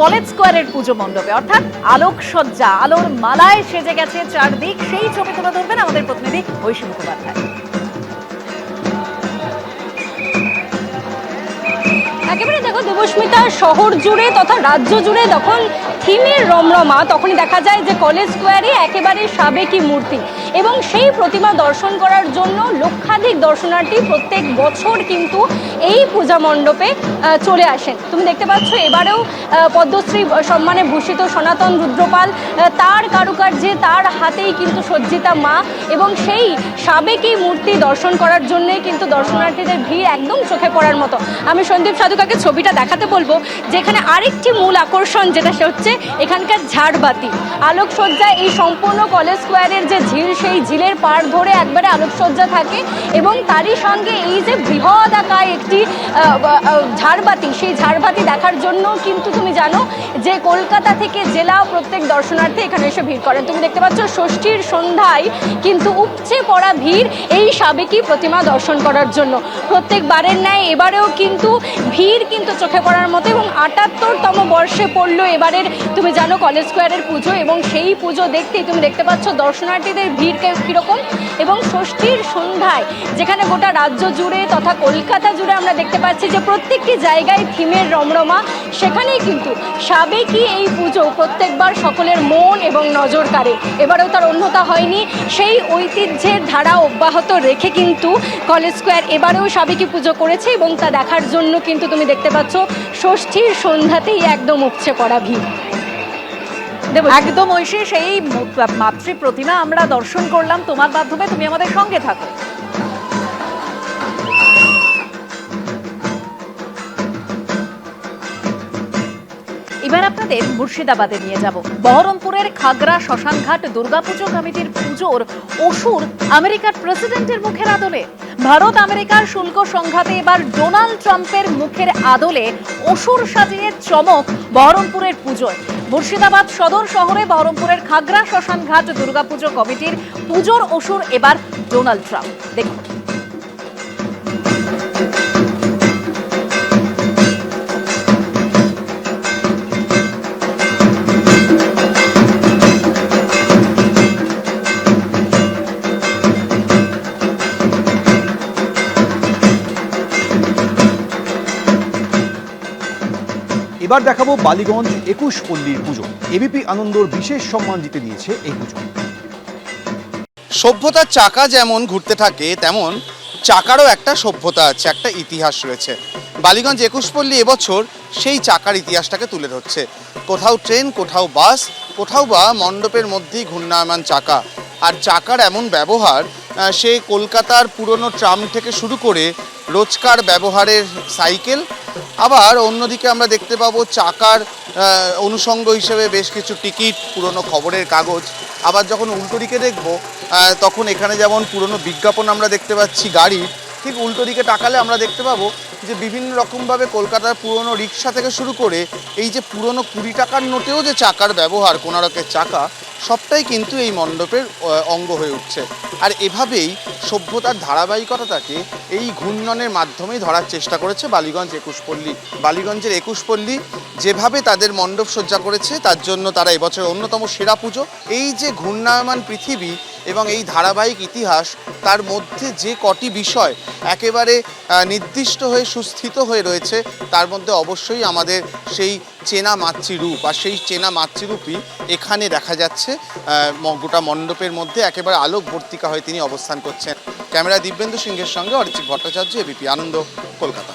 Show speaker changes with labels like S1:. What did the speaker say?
S1: College স্কোয়ারের পুজো মণ্ডপে, অর্থাৎ আলোকসজ্জা, আলোর মালায় সেজে গেছে চারদিক। সেই ছবি তুলে ধরবেন আমাদের প্রতিনিধি ঐশী মুখোপাধ্যায়।
S2: একেবারে দেখো, দেবস্মিতা শহর জুড়ে তথা রাজ্য জুড়ে যখন থিমের রমরমা, তখনই দেখা যায় যে কলেজ স্কোয়ারে একেবারে সাবেকি মূর্তি। এবং সেই প্রতিমা দর্শন করার জন্য লক্ষাধিক দর্শনার্থী প্রত্যেক বছর কিন্তু এই পূজা মণ্ডপে চলে আসেন। তুমি দেখতে পাচ্ছ, এবারেও পদ্মশ্রী সম্মানে ভূষিত সনাতন রুদ্রপাল তার কারুকার্যে, তার হাতেই কিন্তু সজ্জিতা মা এবং সেই সাবেকি মূর্তি দর্শন করার জন্যই কিন্তু দর্শনার্থীদের ভিড় একদম চোখে পড়ার মতো। আমি সন্দীপ সাধুকাকে ছবিটা দেখাতে বলব, যেখানে আরেকটি মূল আকর্ষণ, যেটা সে হচ্ছে এখানকার ঝাড়বাতি। আলোকসজ্জা এই সম্পূর্ণ কলেজ স্কোয়ারের যে ঝিল, সেই ঝিলের পাড় ধরে একবারে আলোকসজ্জা থাকে এবং তারই সঙ্গে এই যে বৃহদাকায় একটি ঝাড়বাতি, সেই ঝাড়বাতি দেখার জন্য কিন্তু তুমি জানো যে কলকাতা থেকে জেলা প্রত্যেক দর্শনার্থী এখানে এসে ভিড় করেন। তুমি দেখতে পাচ্ছ ষষ্ঠীর সন্ধ্যায় কিন্তু উপচে পড়া ভিড় এই সাবেকি প্রতিমা দর্শন করার জন্য। প্রত্যেকবারের ন্যায় এবারেও কিন্তু ভিড় কিন্তু চোখে পড়ার মতো এবং আটাত্তরতম বর্ষে পড়ল এবারের তুমি জানো কলেজ স্কোয়ারের পুজো এবং সেই পুজো দেখতেই তুমি দেখতে পাচ্ছ দর্শনার্থীদের ভিড় কীরকম এবং ষষ্ঠীর সন্ধ্যায় যেখানে গোটা রাজ্য জুড়ে তথা কলকাতা জুড়ে আমরা দেখতে পাচ্ছি যে প্রত্যেকটি জায়গায় থিমের রমরমা, সেখানেই কিন্তু সাবেকি এই পুজো প্রত্যেকবার সকলের মন এবং নজর কাড়ে। এবারেও তার অন্যতা হয়নি। সেই ঐতিহ্যের ধারা অব্যাহত রেখে কিন্তু কলেজ স্কোয়ার এবারেও সাবেকি পুজো করেছে এবং তা দেখার জন্য কিন্তু তুমি দেখতে পাচ্ছ, ষষ্ঠীর সন্ধ্যাতেই একদম উপচে পড়া ভিড়।
S1: একদম ঐশী, সেই মাতৃ প্রতিমা আমরা দর্শন করলাম, তোমার মাধ্যমে তুমি আমাদের সঙ্গে থাকো। এবার আপনাদের মুর্শিদাবাদে নিয়ে যাব। বহরমপুরের খাগড়া, শ্মশানঘাট, দুর্গাপুজো কমিটির পুজোর অসুর আমেরিকার প্রেসিডেন্টের মুখের আদলে। ভারত আমেরিকার শুল্ক সংঘাতে এবার ডোনাল্ড ট্রাম্পের মুখের আদলে অসুর সাজিয়ে চমক বহরমপুরের পুজোয়। মুর্শিদাবাদ সদর শহরে বহরমপুরের খাগড়া, শ্মশানঘাট, দুর্গাপুজো কমিটির পুজোর অসুর এবার ডোনাল্ড ট্রাম্প। দেখুন।
S3: এবার দেখাবো বালিগঞ্জ একুশ পল্লীর পুজো। এবিপি আনন্দর বিশেষ সম্মান জিতে দিয়েছে এই পুজো।
S4: সভ্যতার চাকা যেমন ঘুরতে থাকে, তেমন চাকারও একটা সভ্যতা আছে, একটা ইতিহাস রয়েছে। বালিগঞ্জ একুশপল্লী এবছর সেই চাকার ইতিহাসটাকে তুলে ধরছে। কোথাও ট্রেন, কোথাও বাস, কোথাও বা মণ্ডপের মধ্যেই ঘূর্ণায়মান চাকা। আর চাকার এমন ব্যবহার সে কলকাতার পুরনো ট্রাম থেকে শুরু করে রোজকার ব্যবহারের সাইকেল আবার অন্যদিকে আমরা দেখতে পাবো চাকার অনুষঙ্গ হিসেবে বেশ কিছু টিকিট, পুরনো খবরের কাগজ। আবার যখন উল্টো দিকে দেখব তখন এখানে যেমন পুরনো বিজ্ঞাপন আমরা দেখতে পাচ্ছি গাড়ির ঠিক উল্টো দিকে তাকালে আমরা দেখতে পাবো যে বিভিন্ন রকমভাবে কলকাতার পুরনো রিক্সা থেকে শুরু করে এই যে পুরনো কুড়ি টাকার নোটেও যে চাকার ব্যবহার, কোনারকের চাকা সবটাই কিন্তু এই মণ্ডপের অঙ্গ হয়ে উঠছে। আর এভাবেই সভ্যতার ধারাবাহিকতাটাকে এই ঘূর্ণনের মাধ্যমেই ধরার চেষ্টা করেছে বালিগঞ্জ একুশপল্লী। বালিগঞ্জের একুশপল্লী যেভাবে তাদের মণ্ডপ সজ্জা করেছে, তার জন্য তারা এবছর অন্যতম সেরা পুজো। এই যে ঘূর্ণায়মান পৃথিবী এবং এই ধারাবাহিক ইতিহাস তার মধ্যে যে কটি বিষয় একেবারে নির্দিষ্ট হয়ে সুস্থিত হয়ে রয়েছে, তার মধ্যে অবশ্যই আমাদের সেই চেনা মাতৃরূপ আর সেই চেনা মাতৃরূপই এখানে দেখা যাচ্ছে গোটা মণ্ডপের মধ্যে একেবারে আলোক ভর্তিকা হয়ে তিনি অবস্থান করছেন। ক্যামেরা দিব্যেন্দু সিংহের সঙ্গে অরিচিত ভট্টাচার্য, এবিপি আনন্দ, কলকাতা।